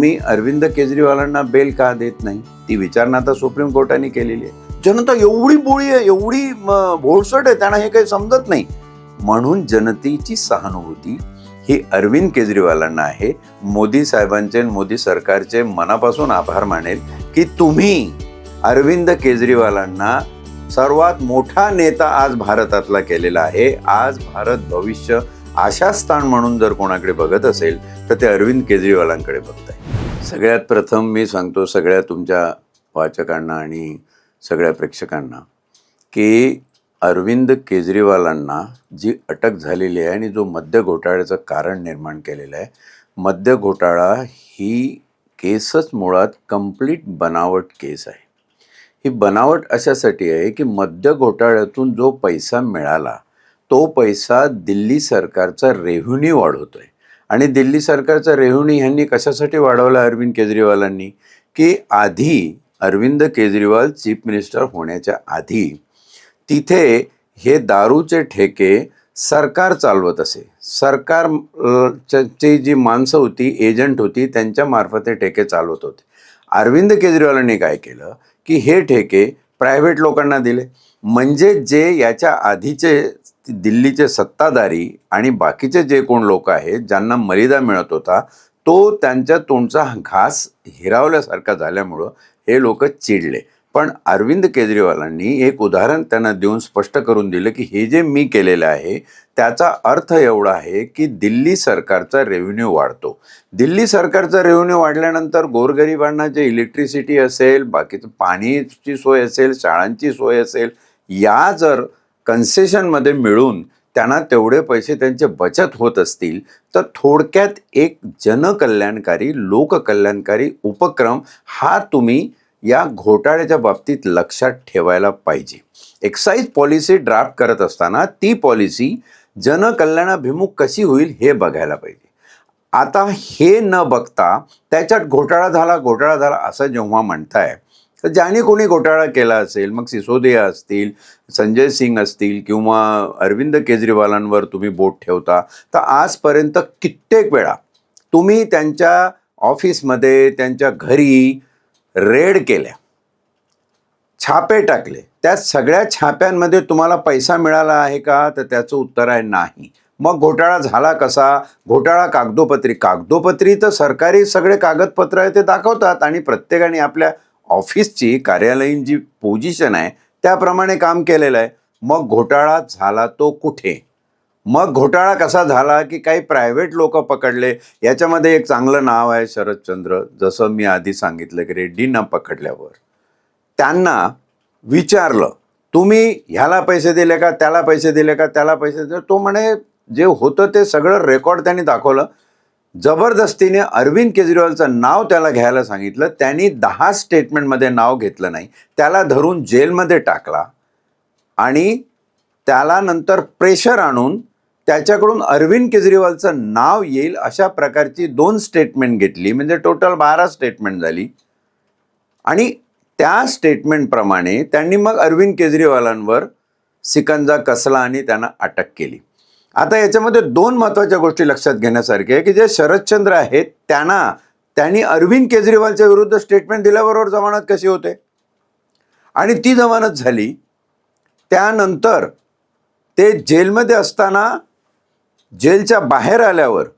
तुम्ही अरविंद केजरीवालांना बेल का देत नाही? ती विचारणा आता सुप्रीम कोर्टाने केलेली आहे. जनता एवढी बोळी आहे एवढी भोळसट आहे त्यांना हे काही समजत नाही. म्हणून जनतेची सहानुभूती ही अरविंद केजरीवालांना आहे. मोदी साहेबांचे आणि मोदी सरकारचे मनापासून आभार मानेल की तुम्ही अरविंद केजरीवालांना सर्वात मोठा नेता आज भारतातला केलेला आहे. आज भारत भविष्य आशास्थान म्हणून जर कोणाकडे बघत असेल तर ते अरविंद केजरीवालांकडे बघत आहे सगळ्यात प्रथम मी सांगतो सगळ्या तुमच्या वाचकांना आणि सगळ्या प्रेक्षकांना की अरविंद केजरीवालांना जी अटक झालेली आहे आणि जो मद्य घोटाळ्याचं कारण निर्माण केलेलं आहे मद्य घोटाळा ही केसच मुळात कंप्लीट बनावट केस आहे. ही बनावट अशासाठी आहे की मद्य घोटाळ्यातून जो पैसा मिळाला तो पैसा दिल्ली सरकारचा रेव्हेन्यू आहे आणि दिल्ली सरकारचा रेव्हेन्यू ह्यांनी कशासाठी वाढवला अरविंद केजरीवालांनी? की आधी अरविंद केजरीवाल चीफ मिनिस्टर होण्याच्या आधी तिथे हे दारूचे ठेके सरकार चालवत असे. सरकार जी माणसं होती एजंट होती त्यांच्या मार्फत हे ठेके चालवत होते. अरविंद केजरीवालांनी काय केलं? की हे ठेके प्रायव्हेट लोकांना दिले. म्हणजे जे याच्या आधीचे दिल्लीचे सत्ताधारी आणि बाकीचे जे कोण लोक आहेत ज्यांना मर्यादा मिळत होता तो त्यांच्या तोंडचा घास हिरावल्यासारखा झाल्यामुळं हे लोक चिडले. पण अरविंद केजरीवालांनी एक उदाहरण त्यांना देऊन स्पष्ट करून दिलं की हे जे मी केलेलं आहे त्याचा अर्थ एवढा आहे की दिल्ली सरकारचा रेव्हेन्यू वाढतो. दिल्ली सरकारचा रेव्हेन्यू वाढल्यानंतर गोरगरिबांना जे इलेक्ट्रिसिटी असेल बाकीचं पाणीची सोय असेल शाळांची सोय असेल या जर कन्सेशनमध्ये मिळून त्यांना तेवढे पैसे त्यांचे बचत होत असतील तर थोडक्यात एक जनकल्याणकारी लोककल्याणकारी उपक्रम हा तुम्ही या घोटाळ्याच्या बाबतीत लक्षात ठेवायला पाहिजे. एक्साईज पॉलिसी ड्राफ्ट करत असताना ती पॉलिसी जनकल्याणाभिमुख कशी होईल हे बघायला पाहिजे. आता हे न बघता त्याच्यात घोटाळा झाला घोटाळा झाला असं जेव्हा म्हणताय तर ज्याने कोणी घोटाळा केला असेल मग सिसोदिया असतील संजय सिंग असतील किंवा अरविंद केजरीवालांवर तुम्ही बोट ठेवता तर आजपर्यंत कित्येक वेळा तुम्ही त्यांच्या ऑफिसमध्ये त्यांच्या घरी रेड केल्या छापे टाकले. त्या सगळ्या छाप्यांमध्ये तुम्हाला पैसा मिळाला आहे का? तर त्याचं उत्तर आहे नाही. मग घोटाळा झाला कसा? घोटाळा कागदोपत्री. कागदोपत्री तर सरकारी सगळे कागदपत्र आहे ते दाखवतात आणि प्रत्येकाने आपल्या ऑफिसची कार्यालयीन जी पोझिशन आहे त्याप्रमाणे काम केलेलं आहे. मग घोटाळा झाला तो कुठे? मग घोटाळा कसा झाला की काही प्रायव्हेट लोक पकडले? याच्यामध्ये एक चांगलं नाव आहे शरदचंद्र जसं मी आधी सांगितलं की रेड्डींना पकडल्यावर. त्यांना विचारलं तुम्ही ह्याला पैसे दिले का? त्याला पैसे दिले का? त्याला पैसे दिले तो म्हणे जे होतं ते सगळं रेकॉर्ड त्यांनी दाखवलं. जबरदस्तीने अरविंद केजरीवालचं नाव त्याला घ्यायला सांगितलं. त्यांनी दहा स्टेटमेंटमध्ये नाव घेतलं नाही. त्याला धरून जेलमध्ये टाकला. आणि त्याला नंतर प्रेशर आणून त्याच्याकडून अरविंद केजरीवालचं नाव येईल अशा प्रकारची दोन स्टेटमेंट घेतली. म्हणजे टोटल बारा स्टेटमेंट झाली. आणि त्या स्टेटमेंटप्रमाणे त्यांनी मग अरविंद केजरीवालांवर सिकंजा कसला आणि त्यांना अटक केली. आता याच्यामध्ये दोन महत्त्वाच्या गोष्टी लक्षात घेण्यासारख्या आहे की जे शरदचंद्र आहेत त्यांना त्यांनी अरविंद केजरीवालच्या विरुद्ध स्टेटमेंट दिल्याबरोबर जमानत कशी होते? आणि ती जमानत झाली त्यानंतर ते जेलमध्ये असताना जेलच्या बाहेर आल्यावर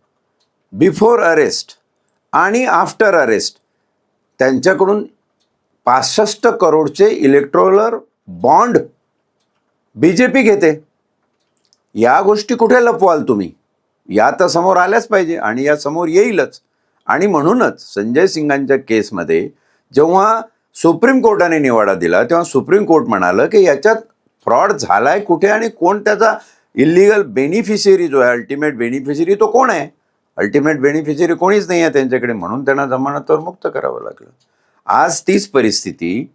बिफोर अरेस्ट आणि आफ्टर अरेस्ट त्यांच्याकडून पासष्ट करोडचे electoral bond B J P घेते. या गोष्टी कुठे लपवाल तुम्ही? या तर समोर आल्याच पाहिजे आणि या समोर येईलच. आणि म्हणूनच संजय सिंगांच्या केसमध्ये जेव्हा सुप्रीम कोर्टाने निवाडा दिला तेव्हा सुप्रीम कोर्ट म्हणालं की याच्यात फ्रॉड झालाय कुठे आणि कोण त्याचा इलिगल बेनिफिशियरी जो आहे अल्टिमेट बेनिफिशियरी तो कोण आहे? अल्टिमेट बेनिफिशियरी कोणीच नाही आहे त्यांच्याकडे. म्हणून त्यांना जमानतवर मुक्त करावं लागलं. आज तीच परिस्थिती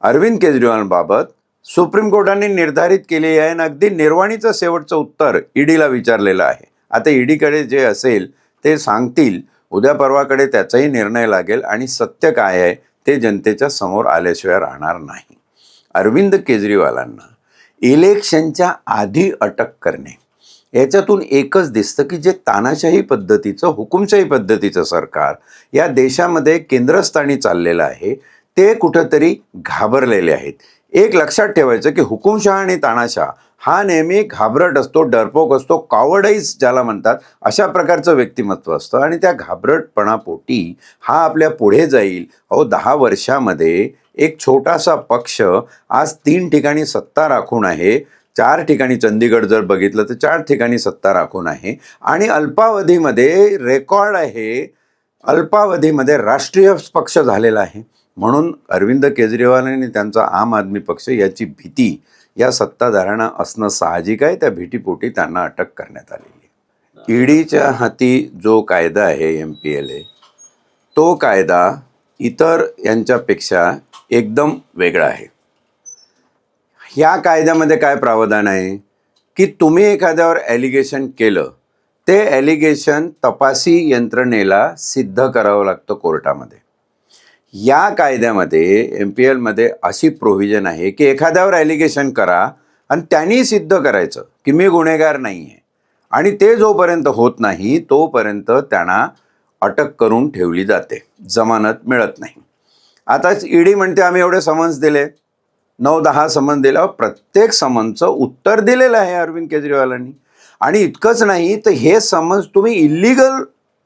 अरविंद केजरीवालबाबत सुप्रीम कोर्टाने निर्धारित केली आहे आणि अगदी निर्वाणीचं शेवटचं उत्तर ईडीला विचारलेलं आहे. आता ईडीकडे जे असेल ते सांगतील उद्या परवाकडे त्याचाही निर्णय लागेल आणि सत्य काय आहे ते जनतेच्या समोर आल्याशिवाय राहणार नाही. अरविंद केजरीवालांना इलेक्शनच्या आधी अटक करणे. याच्यातून एकच दिसतं की जे तानाशाही पद्धतीचं हुकुमशाही पद्धतीचं सरकार या देशामध्ये केंद्रस्थानी चाललेलं आहे ते कुठंतरी घाबरलेले आहेत. एक लक्षात ठेवायचं की हुकुमशहा आणि तानाशाह हा नेहमी घाबरट असतो डरपोक असतो कावडाईज ज्याला म्हणतात अशा प्रकारचं व्यक्तिमत्व असतं. आणि त्या घाबरटपणापोटी हा आपल्या पुढे जाईल. अहो दहा वर्षामध्ये एक छोटासा पक्ष आज तीन ठिकाणी सत्ता राखून आहे. चार ठिकाणी चंदीगड जर बघितलं तर चार ठिकाणी सत्ता राखून आहे. आणि अल्पावधीमध्ये रेकॉर्ड आहे. अल्पावधीमध्ये राष्ट्रीय पक्ष झालेला आहे. म्हणून अरविंद केजरीवाल आणि त्यांचा आम आदमी पक्ष याची भीती या सत्ताधाऱ्यांना असणं साहजिक आहे. त्या भीतीपोटी त्यांना अटक करण्यात आलेली आहे. ईडीच्या हाती जो कायदा आहे एम पी एल ए तो कायदा इतर यांच्यापेक्षा एकदम वेगळा आहे. ह्या कायद्यामध्ये काय प्रावधान आहे? की तुम्ही एखाद्यावर ॲलिगेशन केलं ते ॲलिगेशन तपासी यंत्रणेला सिद्ध करावं लागतं कोर्टामध्ये. या कायद्यामध्ये एम पी एलमध्ये अशी प्रोव्हिजन आहे की एखाद्यावर ॲलिगेशन करा आणि त्यांनी सिद्ध करायचं की मी गुन्हेगार नाही आहे आणि ते जोपर्यंत होत नाही तोपर्यंत त्यांना अटक करून ठेवली जाते. जमानत मिळत नाही. आताच ईडी म्हणते आम्ही एवढे समन्स दिले. नऊ दहा समन्स दिल्यावर प्रत्येक समन्सचं उत्तर दिलेलं आहे अरविंद केजरीवालांनी. आणि इतकंच नाही तर हे समन्स तुम्ही इलिगल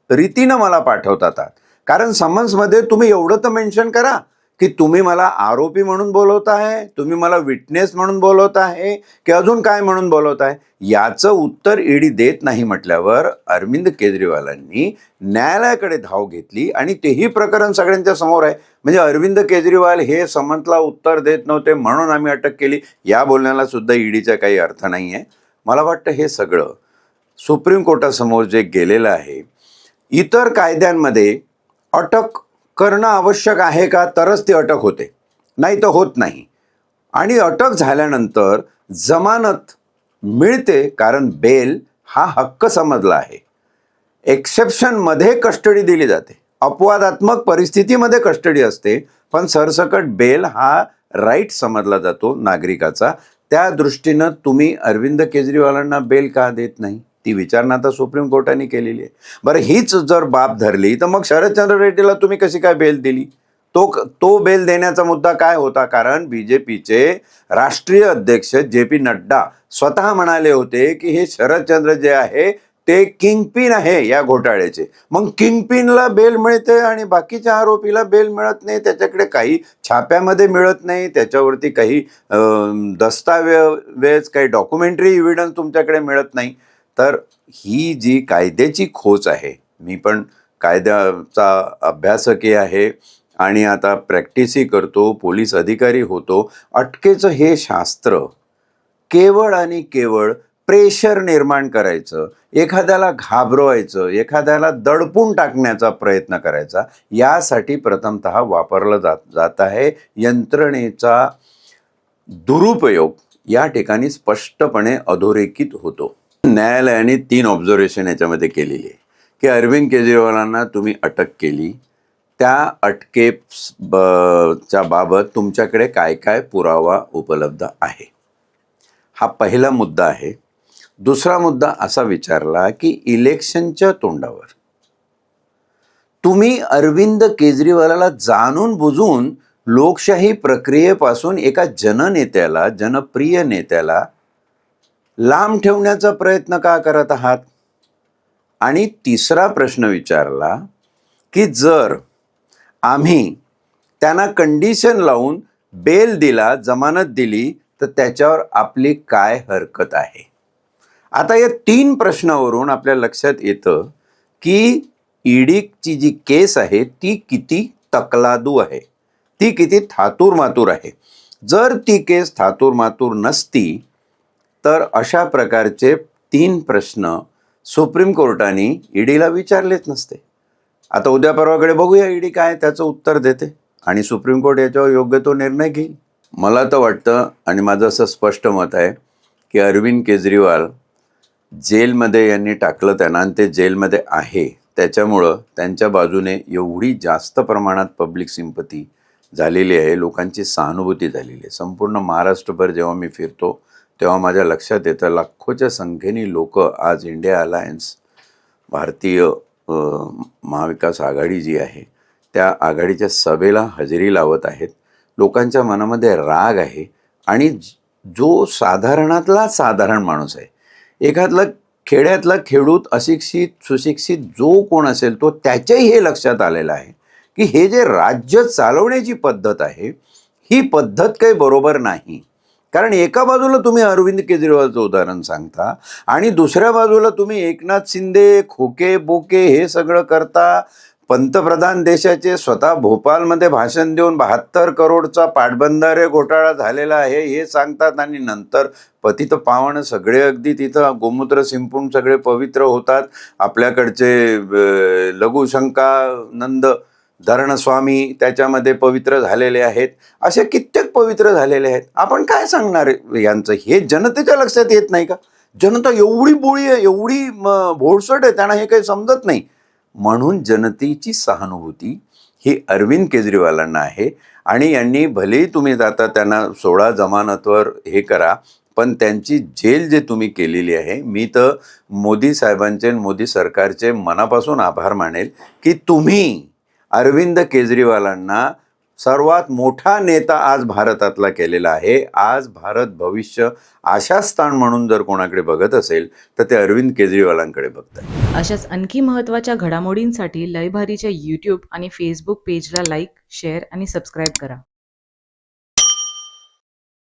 रीतीनं मला पाठवतात. आहात. कारण समन्समध्ये तुम्ही एवढं तर मेन्शन करा की तुम्ही मला आरोपी म्हणून बोलवत आहे तुम्ही मला विटनेस म्हणून बोलवत आहे की अजून काय म्हणून बोलवत आहे? याचं उत्तर ईडी देत नाही म्हटल्यावर अरविंद केजरीवालांनी न्यायालयाकडे धाव घेतली आणि तेही प्रकरण सगळ्यांच्या समोर आहे. म्हणजे अरविंद केजरीवाल हे समंतला उत्तर देत नव्हते म्हणून आम्ही अटक केली. या बोलण्याला सुद्धा ईडीचा काही अर्थ नाही आहे मला वाटतं हे सगळं सुप्रीम कोर्टासमोर जे गेलेलं आहे इतर कायद्यांमध्ये अटक करणं आवश्यक आहे का? तरच ती अटक होते. नाही तर होत नाही. आणि अटक झाल्यानंतर जमानत मिळते कारण बेल हा हक्क समजला आहे. एक्सेप्शनमध्ये कस्टडी दिली जाते. अपवादात्मक परिस्थितीमध्ये कस्टडी असते. पण सरसकट बेल हा राईट समजला जातो नागरिकाचा. त्या दृष्टीनं तुम्ही अरविंद केजरीवालांना बेल का देत नाही? ती विचारणा आता सुप्रीम कोर्टाने केलेली आहे. बरं हीच जर बाब धरली तर मग शरदचंद्र रेड्डीला तुम्ही कशी काय बेल दिली? तो तो बेल देण्याचा मुद्दा काय होता? कारण बी जे पीचे राष्ट्रीय अध्यक्ष जे पी नड्डा स्वतः म्हणाले होते की हे शरदचंद्र जे आहे ते किंगपिन आहे या घोटाळ्याचे. मग किंगपिनला बेल मिळते आणि बाकीच्या आरोपीला बेल मिळत नाही त्याच्याकडे काही छाप्यामध्ये मिळत नाही त्याच्यावरती काही दस्तावेज काही डॉक्युमेंटरी इव्हिडन्स तुमच्याकडे मिळत नाही. तर ही जी कायद्याची खोच आहे मी पण कायद्याचा अभ्यासकही आहे आणि आता प्रॅक्टिसही करतो पोलीस अधिकारी होतो अटकेचं हे शास्त्र केवळ आणि केवळ प्रेशर निर्माण करायचं एखाद्याला घाबरवायचं एखाद्याला दडपून टाकण्याचा प्रयत्न करायचा यासाठी प्रथमत वापरलं जात जात आहे. यंत्रणेचा दुरुपयोग या ठिकाणी स्पष्टपणे अधोरेखित होतो. न्यायालयाने तीन ऑब्झर्वेशन याच्यामध्ये केलेली आहे. की अरविंद केजरीवालांना तुम्ही अटक केली त्या अटके ब- च्या बाबत तुमच्याकडे काय काय पुरावा उपलब्ध आहे? हा पहिला मुद्दा आहे. दुसरा मुद्दा असा विचारला की इलेक्शनच्या तोंडावर तुम्ही अरविंद केजरीवालाला जाणून बुजून लोकशाही प्रक्रियेपासून एका जननेत्याला जनप्रिय नेत्याला लांब ठेवण्याचा प्रयत्न का करत आहात? आणि तिसरा प्रश्न विचारला की जर आम्ही त्यांना कंडिशन लावून बेल दिला जमानत दिली तर त्याच्यावर आपली काय हरकत आहे? आता या तीन प्रश्नावरून आपल्या लक्षात येतं की ईडीची जी केस आहे ती किती तकलादू आहे. ती किती थातूर मातूर आहे. जर ती केस थातूर मातूर नसती तर अशा प्रकारचे तीन प्रश्न सुप्रीम कोर्टाने ईडीला विचारलेच नसते. आता उद्या परवाकडे बघूया ईडी काय त्याचं उत्तर देते. आणि सुप्रीम कोर्ट याच्यावर योग्य तो निर्णय घेईल. मला तर वाटतं आणि माझं असं स्पष्ट मत आहे की अरविंद केजरीवाल जेलमध्ये यांनी टाकलं त्यांना आणि ते जेलमध्ये आहे. त्याच्यामुळं त्यांच्या बाजूने एवढी जास्त प्रमाणात पब्लिक सिंपती झालेली आहे लोकांची सहानुभूती झालेली आहे. संपूर्ण महाराष्ट्रभर जेव्हा मी फिरतो तेव्हा माझ्या लक्षात येतं लाखोच्या संख्येने लोक आज इंडिया अलायन्स भारतीय महाविकास आघाडी जी आहे त्या आघाडीच्या सभेला हजेरी लावत आहेत. लोकांच्या मनामध्ये राग आहे आणि जो साधारणातला साधारण माणूस आहे एखादला खेड्यातला खेडूत अशिक्षित सुशिक्षित जो कोण असेल तो त्याच्याही हे लक्षात आलेलं आहे की हे जे राज्य चालवण्याची पद्धत आहे ही पद्धत काही बरोबर नाही. कारण एका बाजूला तुम्ही अरविंद केजरीवालचं उदाहरण सांगता आणि दुसऱ्या बाजूला तुम्ही एकनाथ शिंदे खोके बोके हे सगळं करता. पंतप्रधान देशाचे स्वतः भोपालमध्ये भाषण देऊन बहात्तर करोडचा पाटबंधारे घोटाळा झालेला आहे हे सांगतात आणि नंतर पतित पावन सगळे अगदी तिथं गोमूत्र शिंपून सगळे पवित्र होतात. आपल्याकडचे लघुशंकानंद धरणस्वामी त्याच्यामध्ये पवित्र झालेले आहेत. असे कित्येक पवित्र झालेले आहेत. आपण काय सांगणार यांचं? हे जनतेच्या लक्षात येत नाही का? जनता एवढी बोळी आहे एवढी म, भोळसट आहे त्यांना हे काही समजत नाही. म्हणून जनतेची सहानुभूती ही अरविंद केजरीवालांना आहे. आणि यांनी भलेही तुम्ही जाता त्यांना सोळा जमानतवर हे करा पण त्यांची जेल जे तुम्ही केलेली आहे मी तर मोदी साहेबांचे आणि मोदी सरकारचे मनापासून आभार मानेल की तुम्ही अरविंद केजरीवालांना सर्वात मोठा नेता आज भारतातला केलेला आहे. आज भारत भविष्य आशास्थान म्हणून जर कोणाकडे बघत असेल तर ते अरविंद केजरीवालांकडे बघत आहे अशाच आणखी महत्त्वाच्या घडामोडींसाठी लयभारीच्या यूट्यूब आणि फेसबुक पेजला लाईक शेअर आणि सबस्क्राईब करा.